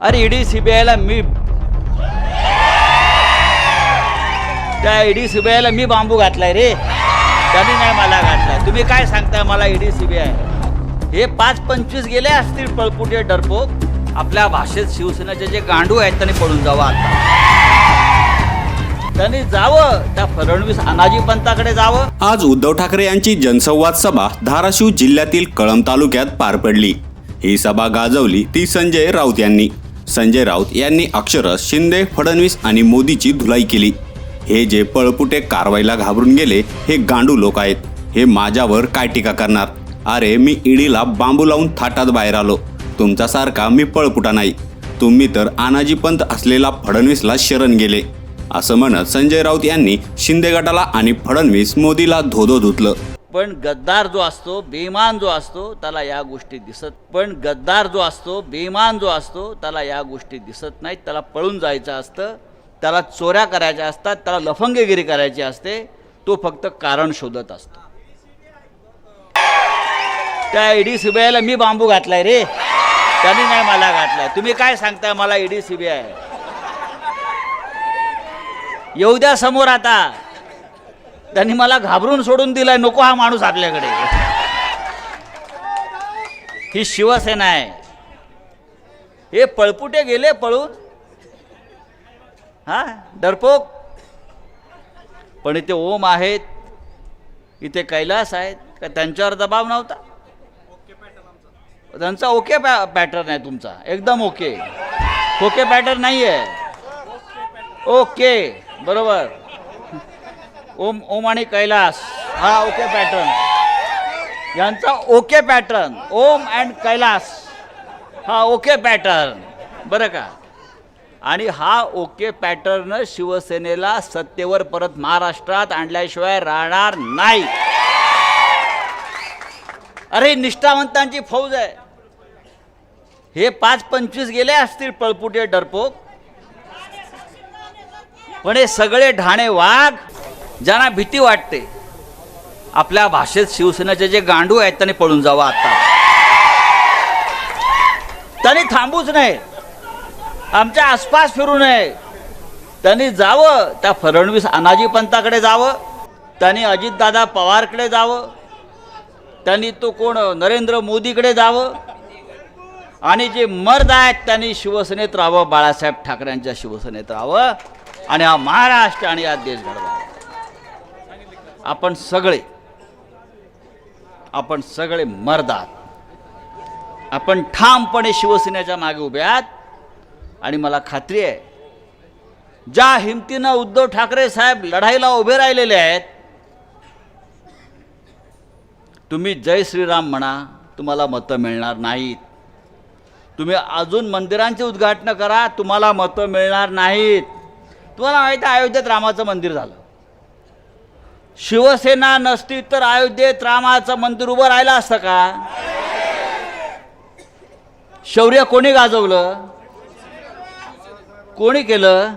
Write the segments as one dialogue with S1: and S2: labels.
S1: अरे ईडी सीबीआयला मी त्या ईडी सीबीआयला मी बांबू घातलाय रे. त्यांनी नाही मला घातलाय. तुम्ही काय सांगताय मला ईडी सीबीआय हे पाच पंचवीस गेले असतील पळपुटे डरपोक. आपल्या भाषेत शिवसेनेचे जे गांडू आहेत त्यांनी पळून जावं आता. त्यांनी जावं. त्या फडणवीस अनाजी पंताकडे जावं.
S2: आज उद्धव ठाकरे यांची जनसंवाद सभा धाराशिव जिल्ह्यातील कळंब तालुक्यात पार पडली. ही सभा गाजवली ती संजय राऊत यांनी. संजय राऊत यांनी अक्षरश शिंदे फडणवीस आणि मोदीची धुलाई केली. हे जे पळपुटे कारवाईला घाबरून गेले हे गांडू लोक आहेत. हे माझ्यावर काय टीका करणार? अरे मी ईडीला बांबू लावून थाटात बाहेर आलो. तुमच्यासारखा मी पळपुटा नाही. तुम्ही तर आनाजीपंत असलेला फडणवीसला शरण गेले. असं म्हणत संजय राऊत यांनी शिंदे गटाला आणि फडणवीस मोदीला धोधो धुतलं.
S1: पण गद्दार जो असतो बेमान जो असतो त्याला या गोष्टी दिसत पण गद्दार जो असतो बेईमान जो असतो त्याला या गोष्टी दिसत नाहीत. त्याला पळून जायचं असतं त्याला चोऱ्या करायच्या असतात त्याला लफंगेगिरी करायची असते तो फक्त कारण शोधत असतो. त्या ईडी सीबीआयला मी बांबू घातलाय रे. त्यांनी नाही मला घातलाय. तुम्ही काय सांगताय मला ईडी सीबीआय येऊ द्या समोर आता. त्यांनी मला घाबरून सोडून दिलाय नको हा माणूस आपल्याकडे. ही शिवसेना आहे. हे पळपुटे गेले पळून. हा डरपोक. पण इथे ओम आहेत इथे कैलास आहेत का त्यांच्यावर दबाव नव्हता? त्यांचा ओके पॅ पॅटर्न आहे तुमचा एकदम ओके. ओके पॅटर्न नाही आहे ओके बरोबर. ओम ओम आणि कैलास हा ओके पॅटर्न यांचा okay pattern Om and Kailas हा ओके पॅटर्न बरं का? आणि हा ओके पॅटर्न शिवसेनेला सत्तेवर परत महाराष्ट्रात आणल्याशिवाय राहणार नाही. अरे निष्ठावंतांची फौज आहे. हे पाच पंचवीस गेले असतील पळपुटे डरपोक. पण हे सगळे ढाणे वाघ ज्यांना भीती वाटते आपल्या भाषेत शिवसेनेचे जे गांडू आहेत त्यांनी पळून जावं आता. त्यांनी थांबूच नये. आमच्या आसपास फिरू नये. त्यांनी जावं त्या फडणवीस अनाजी पंताकडे जावं त्यांनी अजितदादा पवारकडे जावं त्यांनी तो कोण नरेंद्र मोदीकडे जावं आणि जे मर्द आहेत त्यांनी शिवसेनेत राहावं बाळासाहेब ठाकरेंच्या शिवसेनेत राहावं आणि हा महाराष्ट्र आणि हा देश घडवा. आपण सगळे आपण सगळे मर्दात आपण ठामपणे शिवसेनेच्या मागे उभे आहात. आणि मला खात्री आहे ज्या हिमतीनं उद्धव ठाकरे साहेब लढाईला उभे राहिलेले आहेत तुम्ही जय श्रीराम म्हणा तुम्हाला मतं मिळणार नाहीत. तुम्ही अजून मंदिरांचे उद्घाटन करा तुम्हाला मतं मिळणार नाहीत. तुम्हाला माहिती आहे अयोध्येत रामाचं मंदिर झालं. शिवसेना नसती तर अयोध्येत रामाचं मंदिर उभं राहिलं असतं का? शौर्य कोणी गाजवलं? कोणी केलं?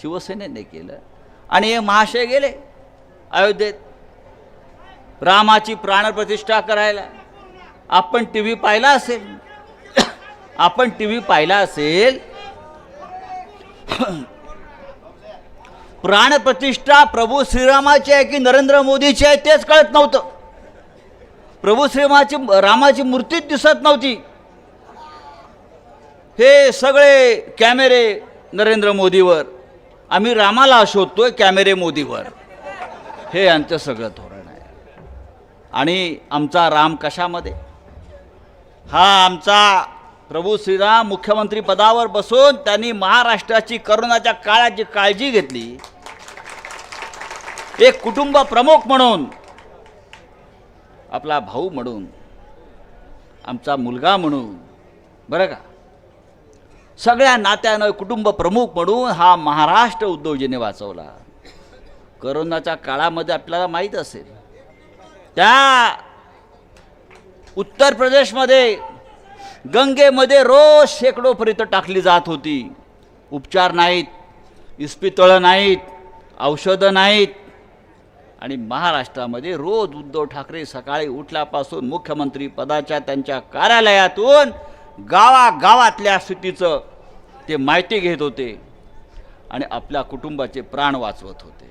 S1: शिवसेनेने केलं. आणि हे महाशय गेले अयोध्येत. रामाची प्राणप्रतिष्ठा करायला. आपण टी व्ही पाहिला असेल. आपण टी व्ही पाहिला असेल. प्राणप्रतिष्ठा प्रभू श्रीरामाची आहे की नरेंद्र मोदीची आहे तेच कळत नव्हतं. प्रभू श्रीरामाची रामाची मूर्तीच दिसत नव्हती. हे सगळे कॅमेरे नरेंद्र मोदीवर. आम्ही रामाला शोधतोय कॅमेरे मोदीवर. हे यांचं सगळं धोरण आहे. आणि आमचा राम कशामध्ये? हा आमचा प्रभू श्रीराम मुख्यमंत्री पदावर बसून त्यांनी महाराष्ट्राची करोनाच्या काळाची काळजी घेतली. एक कुटुंब प्रमुख म्हणून आपला भाऊ म्हणून आमचा मुलगा म्हणून बरं का? सगळ्या नात्यानं कुटुंब प्रमुख म्हणून हा महाराष्ट्र उद्योजने वाचवला. करोनाच्या काळामध्ये आपल्याला माहीत असेल त्या उत्तर प्रदेशमध्ये गंगेमध्ये रोज शेकडोपर्यंत टाकली जात होती. उपचार नाहीत इस्पितळं नाहीत औषधं नाहीत आणि महाराष्ट्रामध्ये रोज उद्धव ठाकरे सकाळी उठल्यापासून मुख्यमंत्री पदाच्या त्यांच्या कार्यालयातून गावागावातल्या स्थितीचं ते माहिती घेत होते आणि आपल्या कुटुंबाचे प्राण वाचवत होते.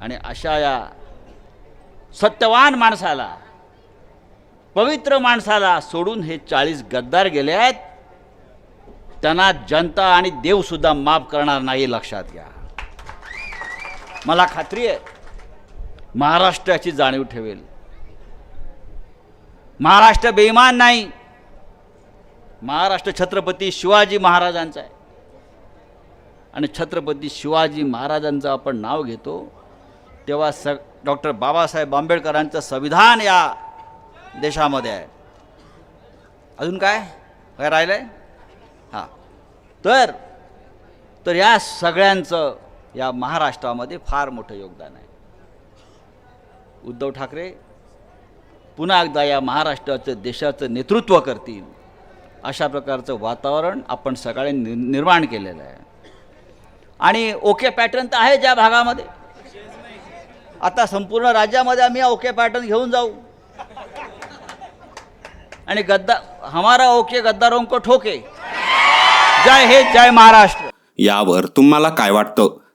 S1: आणि अशा या सत्यवान माणसाला पवित्र माणसाला सोडून हे चाळीस गद्दार गेले आहेत. त्यांना जनता आणि देवसुद्धा माफ करणार नाही लक्षात घ्या. मला खात्री आहे महाराष्ट्राची जाणीव ठेवेल. महाराष्ट्र बेईमान नाही. महाराष्ट्र छत्रपती शिवाजी महाराजांचा आहे. आणि छत्रपती शिवाजी महाराजांचं आपण नाव घेतो तेव्हा स डॉक्टर बाबासाहेब आंबेडकरांचं संविधान या देशामध्ये आहे. अजून काय? काय राहिलं आहे हां. तर तर या सगळ्यांचं या महाराष्ट्रामध्ये फार मोठं योगदान आहे. उद्धव ठाकरे पुन्हा एकदा या महाराष्ट्राचं देशाचं नेतृत्व करतील. अशा प्रकारचं वातावरण आपण सगळ्यांनी नि निर्माण केलेलं आहे. आणि ओके पॅटर्न तर आहे ज्या भागामध्ये. आता संपूर्ण राज्यामध्ये आम्ही ओके पॅटर्न घेऊन जाऊ. आणि गद्दा हमारा ओके गद्दारों को ठोके. जय हे जय महाराष्ट्र.
S2: यावर तुम्हाला काय वाटतं?